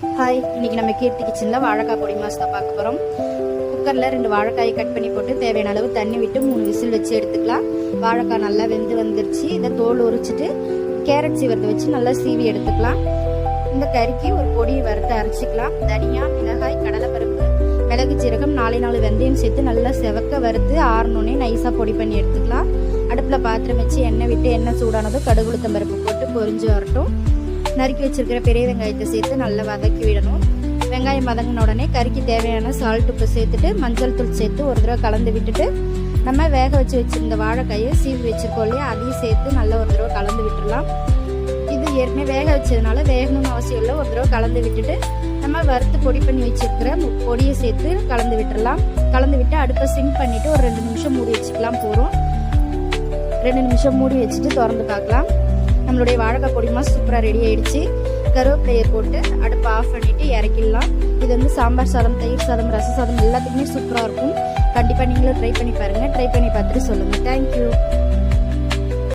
Hi இன்னைக்கு நம்ம கீர்த்தி கிச்சனில் வாழைக்காய் பொடி மாஸ் தான் பார்க்க போகிறோம் குக்கரில் ரெண்டு வாழைக்காயை கட் பண்ணி போட்டு தேவையான அளவு தண்ணி விட்டு மூணு விசில் வச்சு எடுத்துக்கலாம். வாழைக்காய் நல்லா வெந்து வந்துருச்சு. இதை தோல் உரிச்சிட்டு கேரட் சீவரத்தை வச்சு நல்லா சீவி எடுத்துக்கலாம். இந்த கறிக்கு ஒரு பொடி வறுத்து அரைச்சிக்கலாம். தனியா மிளகாய் கடலைப்பருப்பு மிளகு சீரகம் நாலு நாலு வெந்தயம் சேர்த்து நல்லா செவக்க வறுத்து ஆறணுன்னே நைஸாக பொடி பண்ணி எடுத்துக்கலாம். அடுப்பில் பாத்திரம் வச்சு எண்ணெய் விட்டு எண்ணெய் சூடானதும் கடுகுளுத்தம்பருப்பு போட்டு பொரிஞ்சு வரட்டும். நறுக்கி வச்சிருக்கிற பெரிய வெங்காயத்தை சேர்த்து நல்லா வதக்கி விடணும். வெங்காயம் வதங்கின உடனே கறிக்கு தேவையான சால்ட் உப்பு சேர்த்துட்டு மஞ்சள் தூள் சேர்த்து ஒரு தடவை கலந்து விட்டுட்டு நம்ம வேக வச்சு வச்சிருந்த வாழைக்காயை சீவி வச்சிருக்கோம் இல்லையா? அதையும் சேர்த்து நல்லா ஒரு தடவை கலந்து விட்டுடலாம் இது ஏற்கனவே வேக வச்சதுனால வேகணும்னு அவசியம் இல்லை. ஒரு தடவை கலந்து விட்டுட்டு நம்ம வறுத்து பொடி பண்ணி வச்சிருக்கிற பொடியை சேர்த்து கலந்து விட்டுடலாம் கலந்து விட்டு அடுப்பை சிங்க் பண்ணிட்டு ஒரு ரெண்டு நிமிஷம் மூடி வச்சுக்கலாம். போதும். ரெண்டு நிமிஷம் மூடி வச்சுட்டு திறந்து பார்க்கலாம். நம்மளுடைய வாழைக்காய் பொடிமா சூப்பராக ரெடி ஆயிடுச்சு. கருவேப்பிலையை போட்டு அடுப்பை ஆஃப் பண்ணிவிட்டு இறக்கிடலாம். இது வந்து சாம்பார் சாதம் தயிர் சாதம் ரச சாதம் எல்லாத்துக்குமே சூப்பராக இருக்கும். கண்டிப்பாக நீங்களும் ட்ரை பண்ணி பாருங்கள் ட்ரை பண்ணி பார்த்துட்டு சொல்லுங்கள்